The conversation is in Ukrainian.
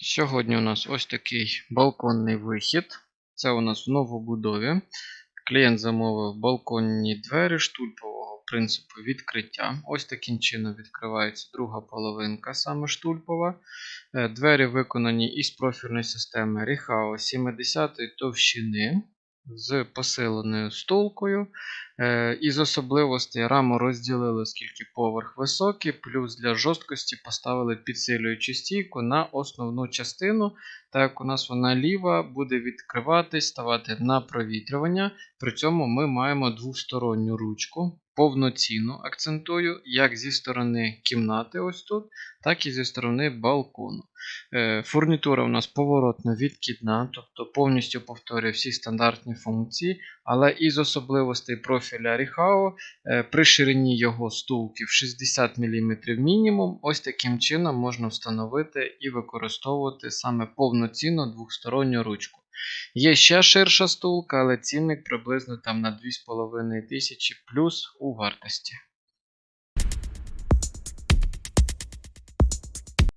Сьогодні у нас ось такий балконний вихід. Це у нас в новобудові. Клієнт замовив балконні двері штульпового принципу відкриття. Ось таким чином відкривається друга половинка, саме штульпова. Е, Двері виконані із профільної системи Ріхао 70 товщини з посиленою стулкою. Е, Із особливостей раму розділили, оскільки поверх високий, плюс для жорсткості поставили підсилюючу стійку на основну частину. Так як у нас вона ліва, буде відкриватись, ставати на провітрювання. При цьому ми маємо двосторонню ручку, повноцінну акцентую, як зі сторони кімнати, ось тут, так і зі сторони балкону. Е, Фурнітура у нас поворотно відкидна, тобто повністю повторює всі стандартні функції, але із особливостей профіля Rihao е, при ширині його стулки в 60 мм мінімум, ось таким чином можна встановити і використовувати саме повноцінну двосторонню ручку. Є ще ширша стулка, але цінник приблизно там на 2500 плюс у вартості.